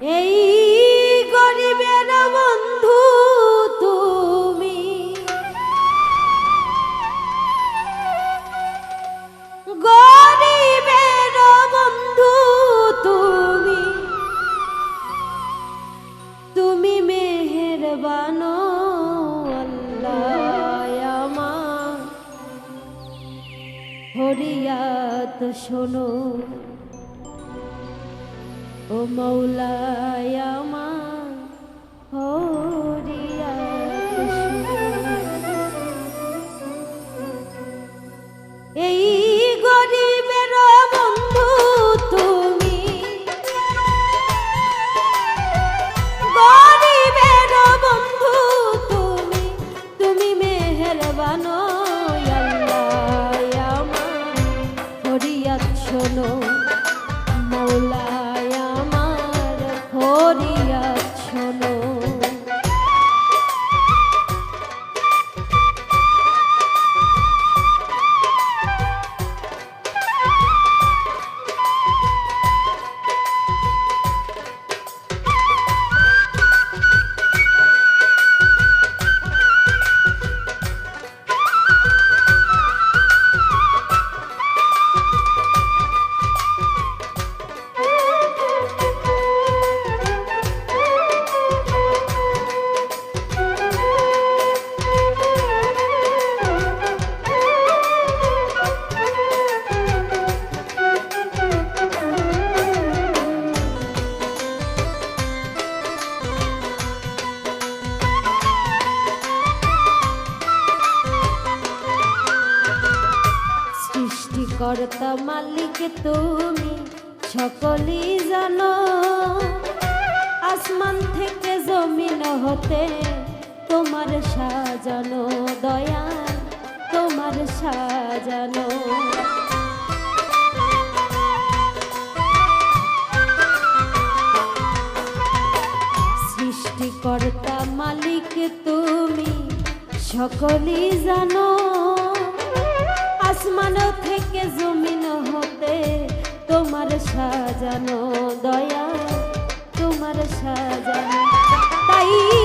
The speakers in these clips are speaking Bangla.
এই গরিবের বন্ধু তুমি। গরিবের বন্ধু তুমি। তুমি মেহেরবান হরিয়াত শোনো। ও মৌলায় আমার হরিয়াত সৃষ্টিকর্তা মালিক তুমি, সকলই জানো। আসমান থেকে জমিন হতে তোমার সাজানো দয়া তোমার সাজানো। সৃষ্টিকর্তা মালিক তুমি, সকলই জানো। আসমান থেকে জমিন হতে তোমার সাজানো দয়া তোমার সাজানো তাই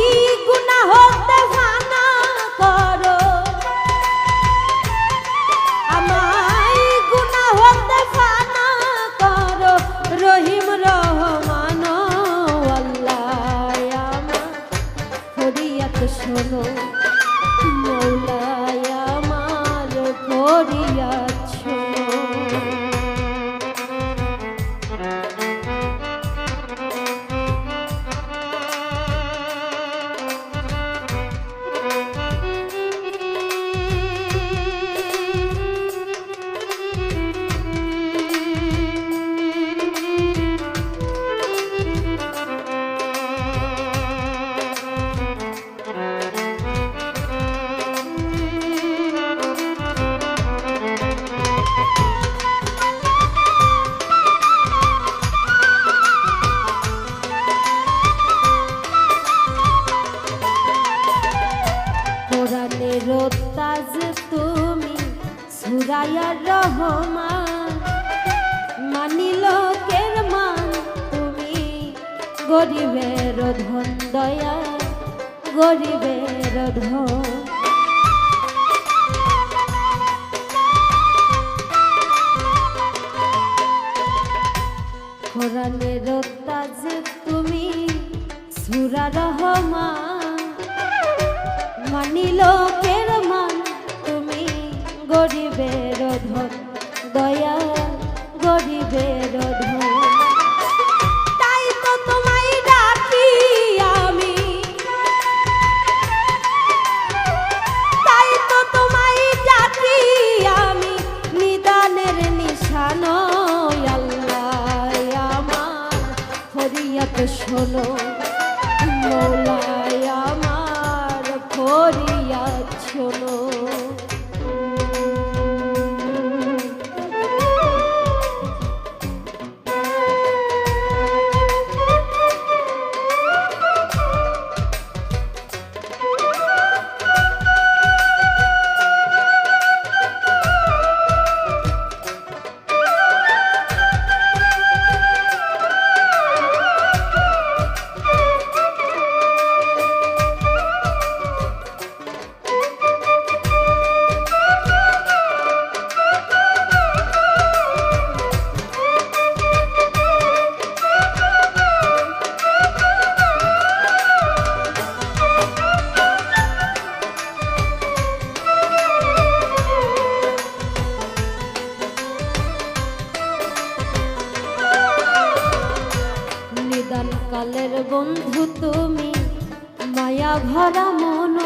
সুরায়ার রহমান মানিল কের মান? তুমি গরিবের ধন দয়া গরিবের ধন ফরিয়াত শোনো কালের বন্ধু তুমি, মায়া ভরা মন।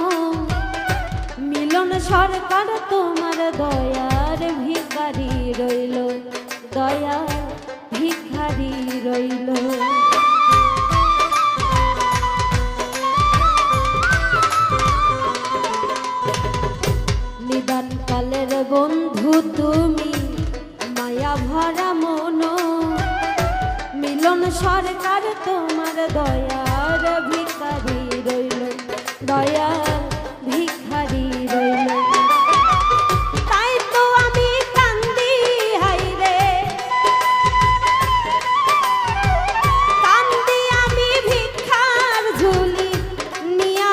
মিলন সরকার তোমার দয়ার ভিখারি রইল দয়া ভিখারি রইল। নিদান কালের বন্ধু তুমি, মায়া ভরা মন। মিলন সরকার, তোমার দয়ার ভিখারি রইল, দয়ার ভিখারি রইল। তাই তো আমি কান্দি, হাই রে। ভিক্ষার ঝুলি, নিয়া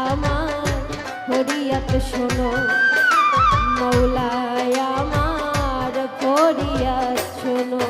আমার শোনো, মৌলায় আমার ফরিয়াত শোনো